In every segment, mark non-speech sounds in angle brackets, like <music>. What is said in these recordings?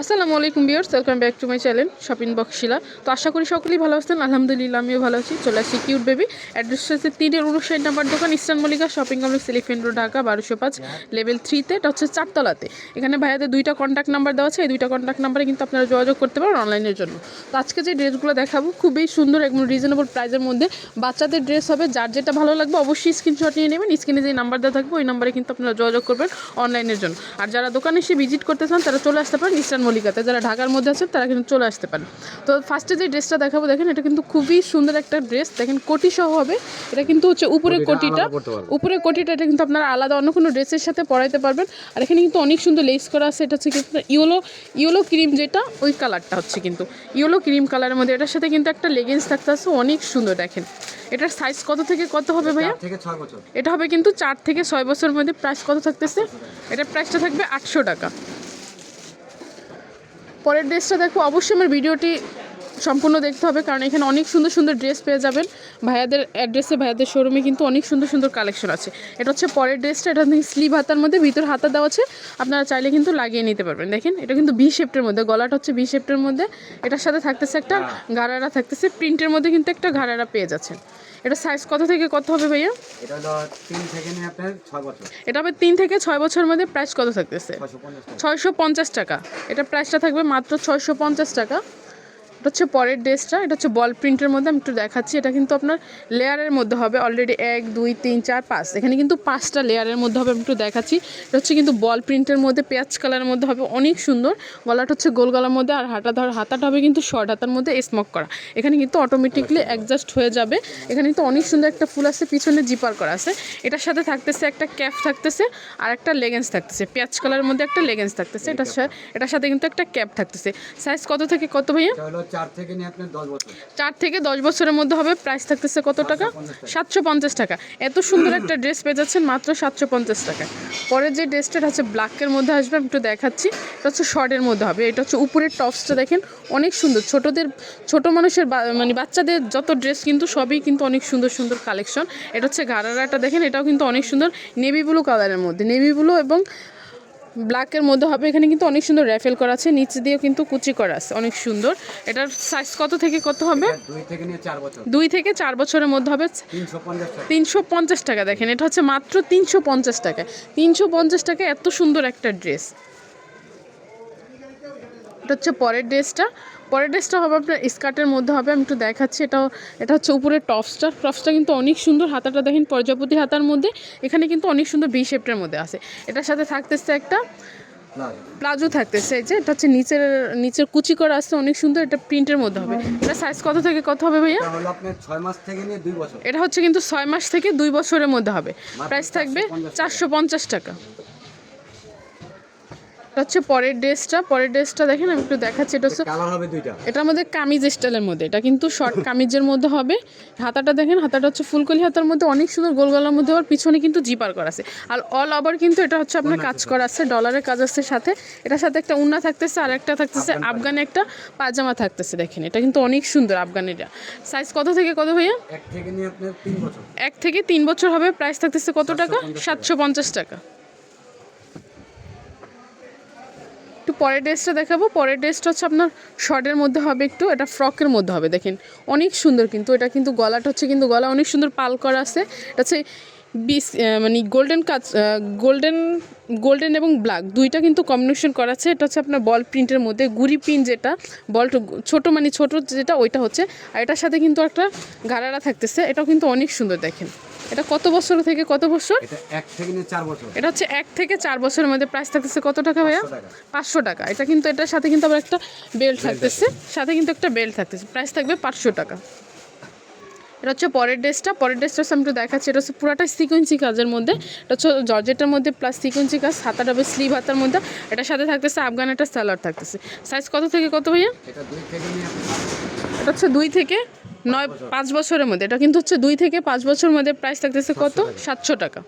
আসসালামু আলাইকুম বিয়ার্স welcome back to my channel shopping বক্সিলা তো আশা করি সকলেই ভালো আছেন, আলহামদুলিল্লাহ আমিও ভালো আছি। চলে আসছি কিউট বেবি অ্যাড্রেস হচ্ছে তিনের উনষাট নাম্বার দোকান Eastern Mallika shopping complex Elephant Road Dhaka বারোশো পাঁচ লেভেল থ্রিতে এটা হচ্ছে চারতলাতে। এখানে ভাইয়াদের দুইটা কন্ট্যাক্ট নাম্বার দেওয়া আছে, এই দুইটা কন্ট্যাক্ট নাম্বারে কিন্তু আপনারা যোগাযোগ করতে পারেন অনলাইনের জন্য। তো আজকে যে ড্রেসগুলো দেখাবো, খুবই সুন্দর একদম রিজনেবল প্রাইসের মধ্যে বাচ্চাদের ড্রেস হবে। যার যেটা ভালো লাগবে অবশ্যই স্ক্রিনশট নিয়ে নেবেন স্ক্রিনে যে নাম্বার দেওয়া থাকবে, ওই নাম্বারে কিন্তু আপনারা যোগাযোগ করবেন অনলাইনের জন্য। আর যারা দোকানে এসে ভিজিট করতে চান, তারা চলে আসতে পারেন ইস্টার্ন মল্লিকাতে। যারা ঢাকার মধ্যে আছেন তারা কিন্তু চলে আসতে পারেন। তো ফার্স্টে যে ড্রেসটা দেখাবো দেখেন এটা কিন্তু খুবই সুন্দর একটা ড্রেস দেখেন কোটি সহ হবে। এটা কিন্তু হচ্ছে উপরে কোটিটা উপরে কোটিটা এটা কিন্তু আপনারা আলাদা অন্য কোনো ড্রেসের সাথে পরাইতে পারবেন। আর এখানে কিন্তু অনেক সুন্দর লেস করা আছে। এটা হচ্ছে কিন্তু ইয়েলো ইয়েলো ক্রিম যেটা ওই কালারটা হচ্ছে কিন্তু। ইয়েলো ক্রিম কালারের মধ্যে এটার সাথে কিন্তু একটা লেগিংস থাকতে আছে। অনেক সুন্দর দেখেন। এটার সাইজ কত থেকে কত হবে ভাইয়া? এটা হবে কিন্তু চার থেকে ছয় বছরের মধ্যে প্রাইস কত থাকতেছে? এটার প্রাইসটা থাকবে আটশো টাকা। পরের ড্রেসটা দেখো অবশ্যই আমার ভিডিওটি সম্পূর্ণ দেখতে হবে কারণ এখানে অনেক সুন্দর সুন্দর ড্রেস পেয়ে যাবেন। ভাইয়াদের অ্যাড্রেসে ভাইয়াদের শোরুমে কিন্তু অনেক সুন্দর সুন্দর কালেকশন আছে। এটা হচ্ছে পরের ড্রেসটা এটা স্লিভ হাতার মধ্যে ভিতর হাতা দেওয়া আছে। আপনারা চাইলে কিন্তু লাগিয়ে নিতে পারবেন। দেখেন এটা কিন্তু বি শেপটের মধ্যে গলাটা হচ্ছে বি শেপটের মধ্যে। এটার সাথে থাকতেছে একটা ঘাড়ারা থাকতেছে প্রিন্টের মধ্যে কিন্তু একটা ঘাড়ারা পেয়ে যাচ্ছেন। এটা সাইজ কত থেকে কত হবে ভাইয়া? এটা হলো তিন থেকে নিয়ে আপনার ছয় বছর। এটা হবে 3 থেকে 6 বছরের মধ্যে প্রাইস কত থাকতেছে? ছয়শো পঞ্চাশ টাকা। এটা প্রাইসটা থাকবে মাত্র ছয়শো পঞ্চাশ টাকা। এটা হচ্ছে পরের ড্রেসটা, এটা হচ্ছে বল প্রিন্টের মধ্যে আমি একটু দেখাচ্ছি। এটা কিন্তু আপনার লেয়ারের মধ্যে হবে অলরেডি এক, দুই, তিন, চার, পাঁচ। এখানে কিন্তু পাঁচটা লেয়ারের মধ্যে হবে, আমি একটু দেখাচ্ছি। এটা হচ্ছে কিন্তু বল প্রিন্টের মধ্যে, পেঁয়াজ কালারের মধ্যে হবে, অনেক সুন্দর। গলাটা হচ্ছে গোল গলার মধ্যে, আর হাতা ধর, হাতাটা হবে কিন্তু শর্ট হাতার মধ্যে স্মক করা। এখানে কিন্তু অটোমেটিকলি অ্যাডজাস্ট হয়ে যাবে। এখানে কিন্তু অনেক সুন্দর একটা ফুল আছে, পিছনে জিপার করা আছে। এটার সাথে থাকতেছে একটা ক্যাপ থাকতেছে, আর একটা লেগেন্স থাকতেছে। পেঁয়াজ কালারের মধ্যে একটা লেগেন্স থাকতেছে। সাথে এটার সাথে কিন্তু একটা ক্যাপ থাকতেছে। সাইজ কত থেকে কত ভাইয়া? এটা চার থেকে নিয়ে আপনার দশ বছর। চার থেকে দশ বছরের মধ্যে হবে প্রাইস থাকতেছে কত টাকা? সাতশো পঞ্চাশ টাকা। এত সুন্দর একটা ড্রেস পেয়ে যাচ্ছেন মাত্র সাতশো পঞ্চাশ টাকা পরের যে ড্রেসটা আছে ব্ল্যাকের মধ্যে আসবে আমি একটু দেখাচ্ছি। এটা হচ্ছে শর্টের মধ্যে হবে। এটা হচ্ছে উপরের টপসটা দেখেন অনেক সুন্দর। ছোটদের ছোট মানুষের মানে বাচ্চাদের যত ড্রেস কিন্তু সবই কিন্তু অনেক সুন্দর সুন্দর কালেকশন এটা হচ্ছে ঘাড়ারাটা দেখেন এটাও কিন্তু অনেক সুন্দর। নেভি ব্লু কালারের মধ্যে। নেভি ব্লু এবং ব্ল্যাকের মধ্যে হবে। এখানে কিন্তু অনেক সুন্দর র্যাফেল করা আছে। নিচ দিয়েও কিন্তু কুচি করা আছে। অনেক সুন্দর। এটার সাইজ কত থেকে কত হবে? দুই থেকে চার বছরের মধ্যে হবে। তিনশো পঞ্চাশ টাকা। দেখেন। এটা হচ্ছে মাত্র তিনশো পঞ্চাশ টাকা। তিনশো পঞ্চাশ টাকা এত সুন্দর একটা ড্রেস এটা হচ্ছে পরের ড্রেসটা পরের ড্রেসটা হবে আপনার স্কার্টের মধ্যে হবে আমি একটু দেখাচ্ছি। এটা এটা হচ্ছে উপরের টপসটা। টপসটা কিন্তু অনেক সুন্দর হাতাটা দেখেন প্রজাপতি হাতার মধ্যে। এখানে কিন্তু অনেক সুন্দর বি শেপটার মধ্যে আছে। এটার সাথে থাকতেছে একটা প্লাজো থাকতেছে এই যে এটা হচ্ছে নিচের নিচের কুচি করা আছে অনেক সুন্দর এটা প্রিন্টের মধ্যে হবে। এটা সাইজ কত থেকে কত হবে ভাইয়া? মাস থেকে নিয়ে বছর। এটা হচ্ছে কিন্তু ছয় মাস থেকে দুই বছরের মধ্যে হবে। প্রাইস থাকবে চারশো পঞ্চাশ টাকা। এটা হচ্ছে পরের ড্রেসটা পরের ড্রেসটা দেখেন আমি একটু দেখাচ্ছি। এটা হচ্ছে কালার হবে দুইটা। এটার মধ্যে কামিজ স্টাইলের মধ্যে এটা কিন্তু শর্ট কামিজের মধ্যে হবে। হাতাটা দেখেন হাতাটা হচ্ছে ফুলকলি হাতার মধ্যে অনেক সুন্দর গোল গলার মধ্যে আবার পিছনে কিন্তু জিপার করা আছে। আর অল ওভার কিন্তু এটা হচ্ছে আপনার কাজ করা আছে ডলারের কাজ আছে সাথে। এটার সাথে একটা উন্না থাকতেছে আর একটা থাকতেছে আফগানে একটা পাজামা থাকতেছে দেখেন। এটা কিন্তু অনেক সুন্দর আফগানিটা সাইজ কত থেকে কত ভাইয়া? এক থেকে তিন বছর। এক থেকে তিন বছর হবে প্রাইস থাকতেছে কত টাকা। সাতশো পঞ্চাশ টাকা একটু পরের ড্রেসটা দেখাবো। পরের ড্রেসটা হচ্ছে আপনার শর্টের মধ্যে হবে একটু, এটা ফ্রকের মধ্যে হবে দেখেন। অনেক সুন্দর কিন্তু, এটা কিন্তু গলাটা হচ্ছে কিন্তু গলা অনেক সুন্দর পাল করা আছে। এটা হচ্ছে বিস মানে গোল্ডেন কাজ গোল্ডেন গোল্ডেন এবং ব্ল্যাক দুইটা কিন্তু কম্বিনেশন করা আছে। এটা হচ্ছে আপনার বল প্রিন্টের মধ্যে, গুড়ি প্রিন্ট যেটা বল ছোট মানে ছোট যেটা, ওইটা হচ্ছে। আর এটার সাথে কিন্তু একটা গারারা থাকতেছে, এটাও কিন্তু অনেক সুন্দর দেখেন। এটা কত বছর থেকে কত বছর? এটা থেকে চার বছর। এটা হচ্ছে এক থেকে চার বছরের মধ্যে প্রাইস থাকতেছে কত টাকা ভাইয়া? পাঁচশো টাকা। এটা কিন্তু এটার সাথে কিন্তু আবার একটা বেল্ট থাকতেছে। সাথে কিন্তু একটা বেল্ট থাকতেছে। প্রাইস থাকবে পাঁচশো টাকা। এটা হচ্ছে পরের ড্রেসটা। পরের ড্রেসটা হচ্ছে আমি একটু দেখাচ্ছি। এটা হচ্ছে পুরাটা সিকুয়েন্সি কাজের মধ্যে। এটা হচ্ছে জর্জেটের মধ্যে প্লাস সিকুয়েন্সি কাজ। হাতাটা হবে স্লিভ হাতার মধ্যে। এটার সাথে থাকতেছে আফগান একটা স্যালাড থাকতেছে। সাইজ কত থেকে কত ভাইয়া? এটা হচ্ছে দুই থেকে নয় পাঁচ বছরের মধ্যে। এটা কিন্তু হচ্ছে দুই থেকে পাঁচ বছরের মধ্যে প্রাইস থাকতেছে কত? সাতশো টাকা।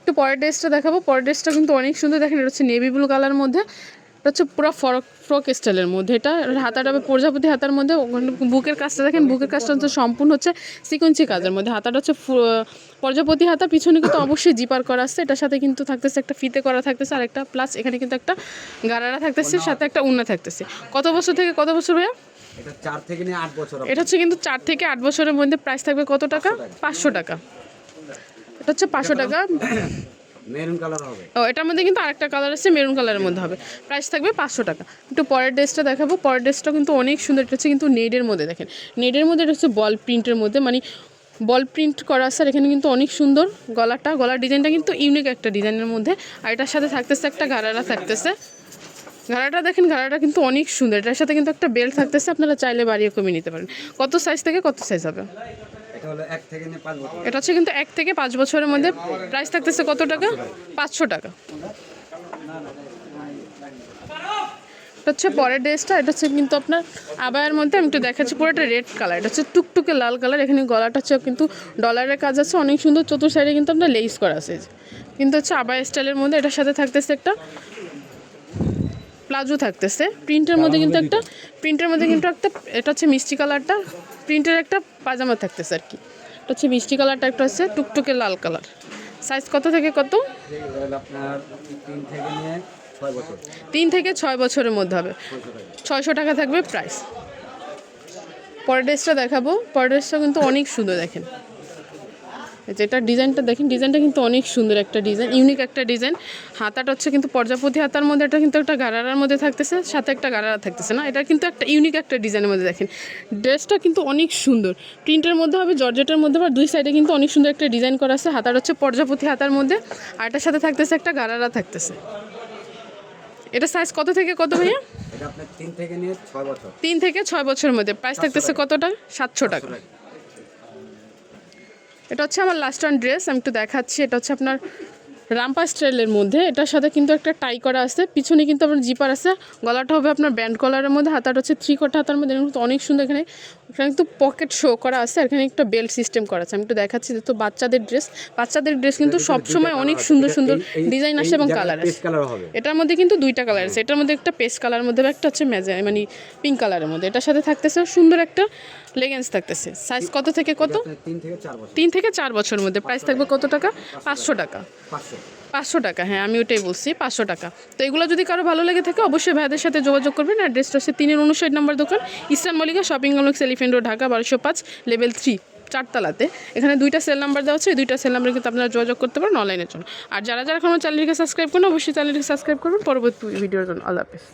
একটু পরের ড্রেসটা দেখাবো। পরের ড্রেসটা কিন্তু অনেক সুন্দর। দেখেন এটা হচ্ছে নেভি ব্লু কালার মধ্যে। এটা হচ্ছে পুরো ফরক ফ্রক স্টাইলের মধ্যে। এটা হাতাটা প্রজাপতি হাতার মধ্যে। বুকের কাজটা দেখেন বুকের কাজটা হচ্ছে সম্পূর্ণ হচ্ছে সিকোয়েন্সি কাজের মধ্যে। হাতাটা হচ্ছে প্রজাপতি হাতা। পিছনে কিন্তু অবশ্যই জিপার করা আসছে এটার সাথে কিন্তু থাকতেছে একটা ফিতে করা থাকতেছে। আর একটা প্লাস এখানে কিন্তু একটা গারারা থাকতেছে সাথে একটা উন্না থাকতেছে। কত বছর থেকে কত বছর ভাইয়া? এটা চার থেকে নিয়ে আট বছর এটা হচ্ছে কিন্তু চার থেকে আট বছরের মধ্যে প্রাইস থাকবে কত টাকা? পাঁচশো টাকা। এটা হচ্ছে পাঁচশো টাকা। <coughs> মেরুন কালার হবে। ও এটার মধ্যে কিন্তু আরেকটা কালার আছে মেরুন কালারের মধ্যে হবে। প্রাইস থাকবে পাঁচশো টাকা। একটু পরের ড্রেসটা দেখাবো। পরের ড্রেসটা কিন্তু অনেক সুন্দর। এটা হচ্ছে কিন্তু নেডের মধ্যে দেখেন। নেডের মধ্যে এটা হচ্ছে বল প্রিন্টের মধ্যে। মানে বল প্রিন্ট করা আছে আর এখানে কিন্তু অনেক সুন্দর গলাটা। গলার ডিজাইনটা কিন্তু ইউনিক একটা ডিজাইনের মধ্যে। আর এটার সাথে থাকতেছে একটা গারারা থাকতেছে। গাড়াটা দেখেন গাড়াটা কিন্তু অনেক সুন্দর। এটার সাথে কিন্তু একটা বেল্ট থাকতেছে আপনারা চাইলে বাড়িয়ে কমিয়ে নিতে পারেন। কত সাইজ থেকে কত সাইজ হবে? এটা হচ্ছে কিন্তু এক থেকে পাঁচ বছরের মধ্যে প্রাইস থাকতেছে কত টাকা? পাঁচশো টাকা। এটা হচ্ছে পরের ড্রেসটা এটা হচ্ছে কিন্তু আপনার আবায়ের মধ্যে আমি একটু দেখাচ্ছি পুরোটা রেড কালার এটা হচ্ছে টুকটুকে লাল কালার এখানে গলাটা হচ্ছে কিন্তু ডলারের কাজ আছে অনেক সুন্দর। চতুর সাইডে কিন্তু আপনার লেস করা আছে। কিন্তু হচ্ছে আবায় স্টাইলের মধ্যে এটার সাথে থাকতেছে একটা প্লাজো থাকতেছে। প্রিন্টের মধ্যে কিন্তু একটা প্রিন্টের মধ্যে কিন্তু একটা এটা হচ্ছে মিষ্টি কালারটা। প্রিন্টের একটা পাজামা থাকতেছে আর কি। এটা হচ্ছে মিষ্টি কালারটা একটা হচ্ছে টুকটুকে লাল কালার। সাইজ কত থেকে কত? তিন থেকে ছয় বছরের মধ্যে হবে। ছয়শো টাকা ছয়শো টাকা থাকবে প্রাইস পরের ড্রেসটা দেখাবো। পরের ড্রেসটা কিন্তু অনেক সুন্দর দেখেন। এই যে এটার ডিজাইনটা দেখেন ডিজাইনটা কিন্তু অনেক সুন্দর একটা ডিজাইন ইউনিক একটা ডিজাইন। হাতাটা হচ্ছে কিন্তু প্রজাপতি হাতার মধ্যে এটা কিন্তু একটা গারারার মধ্যে থাকতেছে সাথে একটা গারারা থাকতেছে না। এটা কিন্তু একটা ইউনিক একটা ডিজাইনের মধ্যে দেখেন। ড্রেসটা কিন্তু অনেক সুন্দর। প্রিন্টের মধ্যে হবে জর্জেটের মধ্যে বা দুই সাইডে কিন্তু অনেক সুন্দর একটা ডিজাইন করা আছে। হাতার হচ্ছে প্রজাপতি হাতার মধ্যে আর এটার সাথে থাকতেছে একটা গারারা থাকতেছে। এটা সাইজ কত থেকে কত ভাইয়া? তিন থেকে ছয় বছর। তিন থেকে ছয় বছরের মধ্যে। প্রাইস থাকতেছে কত টাকা। সাতশো টাকা। এটা হচ্ছে আমার লাস্ট ওয়ান ড্রেস আমি একটু দেখাচ্ছি। এটা হচ্ছে আপনার রামপা স্টাইলের মধ্যে। এটার সাথে কিন্তু একটা টাই করা আছে। পিছনে কিন্তু আপনার জিপার আছে। গলাটা হবে আপনার ব্যান্ড কলারের মধ্যে। হাতাটা হচ্ছে থ্রি কোটা হাতার মধ্যে। অনেক সুন্দর এখানে এখানে কিন্তু পকেট শো করা আছে আর এখানে একটা বেল্ট সিস্টেম করা আছে। আমি একটু দেখাচ্ছি যেহেতু বাচ্চাদের ড্রেস বাচ্চাদের ড্রেস কিন্তু সবসময় অনেক সুন্দর সুন্দর ডিজাইন আসে এবং কালার আছে এটার মধ্যে কিন্তু দুইটা কালার আছে। এটার মধ্যে একটা পেস্ট কালার মধ্যে একটা হচ্ছে ম্যাজা মানে পিঙ্ক কালারের মধ্যে। এটার সাথে থাকতেছে সুন্দর একটা লেগেন্স থাকতেছে। সাইজ কত থেকে কত? তিন থেকে চার বছর। তিন থেকে চার বছরের মধ্যে। প্রাইস থাকবে কত টাকা? পাঁচশো। টাকা। পাঁচশো টাকা হ্যাঁ আমি ওটাই বলছি, পাঁচশো টাকা। তো এগুলো যদি কারও ভালো লেগে থাকে, অবশ্যই ভাইদের সাথে যোগাযোগ করবেন। অ্যাড্রেসটা হচ্ছে তিনের উনষাট নম্বর দোকান, Islam Mallika shopping complex Elephant Road Dhaka বারোশো পাঁচ লেভেল থ্রি চারতলাতে। এখানে দুইটা সেল নাম্বার দেওয়া আছে দুইটা সেল নাম্বারে কিন্তু আপনারা যোগাযোগ করতে পারেন অনলাইনের জন্য। আর যারা যারা কোনো চ্যানেলটিকে সাবস্ক্রাইব করুন অবশ্যই চ্যানেলটিকে সাবস্ক্রাইব করবেন। পরবর্তী ভিডিওর জন্য। আল্লাহ হাফেজ।